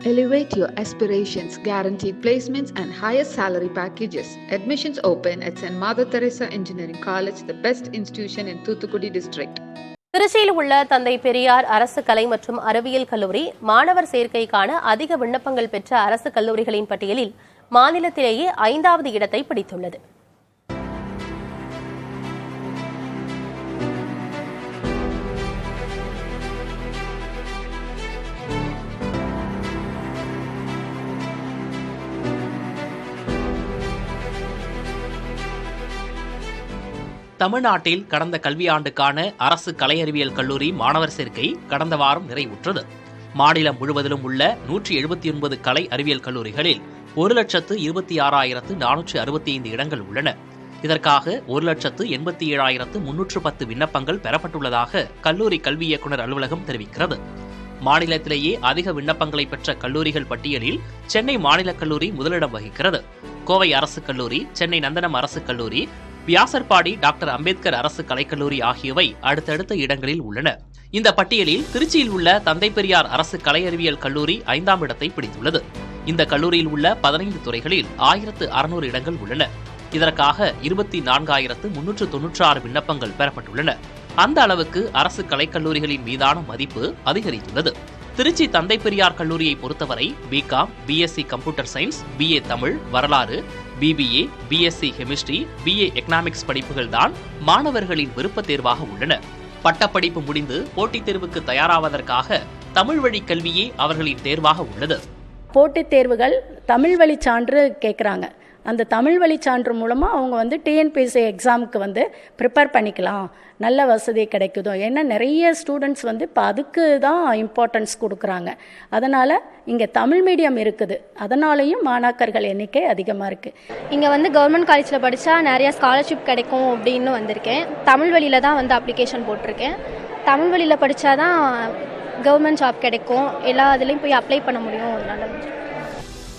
Elevate your aspirations, guaranteed placements, and higher salary packages. Admissions open at St. Mother Teresa Engineering College, the best institution in Thuthukudi district. திருச்சியில் உள்ள தந்தை பெரியார் அரசு கலை மற்றும் அறிவியல் கல்லூரி மாணவர் சேர்க்கைக்கான அதிக விண்ணப்பங்கள் பெற்ற அரசு கல்லூரிகளின் பட்டியலில் மாநிலத்திலேயே ஐந்தாவது இடத்தை பிடித்துள்ளது தமிழ்நாட்டில் கடந்த கல்வியாண்டுக்கான அரசு கலை அறிவியல் கல்லூரி மாணவர் சேர்க்கை கடந்த வாரம் நிறைவுற்றது. மாநிலம் முழுவதிலும் உள்ள நூற்றி எழுபத்தி ஒன்பது கலை அறிவியல் கல்லூரிகளில் ஒரு லட்சத்து இருபத்தி ஆறாயிரத்து நானூற்று அறுபத்தி ஐந்து இடங்கள் உள்ளன. இதற்காக ஒரு லட்சத்து எண்பத்தி ஏழாயிரத்து முன்னூற்று பத்து விண்ணப்பங்கள் பெறப்பட்டுள்ளதாக கல்லூரி கல்வி இயக்குநர் அலுவலகம் தெரிவிக்கிறது. மாநிலத்திலேயே அதிக விண்ணப்பங்களை பெற்ற கல்லூரிகள் பட்டியலில் சென்னை மாநிலக் கல்லூரி முதலிடம் வகிக்கிறது. கோவை அரசு கல்லூரி சென்னை நந்தனம் அரசு கல்லூரி வியாசர்பாடி டாக்டர் அம்பேத்கர் அரசு கலைக்கல்லூரி ஆகியவை அடுத்தடுத்த இடங்களில் உள்ளன. இந்த பட்டியலில் திருச்சியில் உள்ள தந்தை பெரியார் அரசு கலை அறிவியல் கல்லூரி ஐந்தாம் இடத்தை பிடித்துள்ளது. இந்த கல்லூரியில் உள்ள பதினைந்து துறைகளில் ஆயிரத்து அறுநூறு இடங்கள் உள்ளன. இதற்காக இருபத்தி நான்காயிரத்து முன்னூற்று தொன்னூற்றி ஆறு விண்ணப்பங்கள் பெறப்பட்டுள்ளன. அந்த அளவுக்கு அரசு கலைக்கல்லூரிகளின் மீதான மதிப்பு அதிகரித்துள்ளது. திருச்சி தந்தை பெரியார் கல்லூரியை பொறுத்தவரை BCom BSc computer science BA Tamil வரலாறு BBA BSc chemistry BA economics படிப்புகள் தான் மாணவர்களின் விருப்பத் தேர்வாக உள்ளன. பட்டப்படிப்பு முடிந்து போட்டித் தேர்வுக்கு தயாராவதற்காக தமிழ் வழி கல்வியே அவர்களின் தேர்வாக உள்ளது. போட்டித் தேர்வுகள் தமிழ் வழி சான்று கேட்குறாங்க. அந்த தமிழ் வழி சான்று மூலமாக அவங்க வந்து டிஎன்பிஎஸ்சி எக்ஸாமுக்கு வந்து ப்ரிப்பேர் பண்ணிக்கலாம். நல்ல வசதி கிடைக்குதோ. ஏன்னா நிறைய ஸ்டூடெண்ட்ஸ் வந்து இப்போ அதுக்கு தான் இம்பார்ட்டன்ஸ் கொடுக்குறாங்க. அதனால் இங்கே தமிழ் மீடியம் இருக்குது. அதனாலையும் மாணாக்கர்கள் எண்ணிக்கை அதிகமாக இருக்குது இங்கே வந்து கவர்மெண்ட் காலேஜில் படித்தா நிறையா ஸ்காலர்ஷிப் கிடைக்கும் அப்படின்னு வந்திருக்கேன். தமிழ் வழியில் தான் வந்து அப்ளிகேஷன் போட்டிருக்கேன். தமிழ் வழியில் படித்தா தான் கவர்மெண்ட் ஜாப் கிடைக்கும். எல்லா இதுலேயும் போய் அப்ளை பண்ண முடியும். அதனால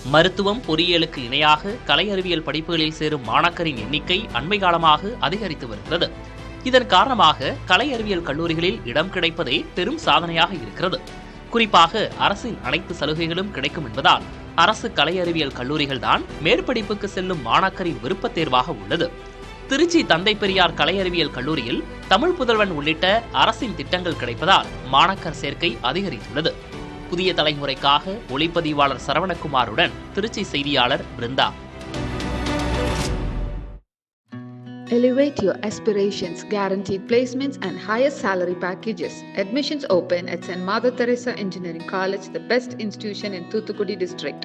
மருத்துவம் பொறியியலுக்கு இணையாக கலை அறிவியல் படிப்புகளில் சேரும் மாணாக்கரின் எண்ணிக்கை அண்மை காலமாக அதிகரித்து வருகிறது. இதன் காரணமாக கலை அறிவியல் கல்லூரிகளில் இடம் கிடைப்பதே பெரும் சாதனையாக இருக்கிறது. குறிப்பாக அரசின் அனைத்து சலுகைகளும் கிடைக்கும் என்பதால் அரசு கலை அறிவியல் கல்லூரிகள் தான் மேற்படிப்புக்கு செல்லும் மாணாக்கரின் விருப்பத் தேர்வாக உள்ளது. திருச்சி தந்தை பெரியார் கலை அறிவியல் கல்லூரியில் தமிழ் புதல்வன் உள்ளிட்ட அரசின் திட்டங்கள் கிடைப்பதால் மாணாக்கர் சேர்க்கை அதிகரித்துள்ளது. புதிய தலைமுறைக்காக ஒளிப்பதிவாளர் சரவணகுமாருடன் திருச்சி செய்தியாளர் Brinda Elevate your aspirations, guaranteed placements, and higher salary packages. Admissions open at St. Mother Teresa Engineering College, the best institution in Thuthukudi district.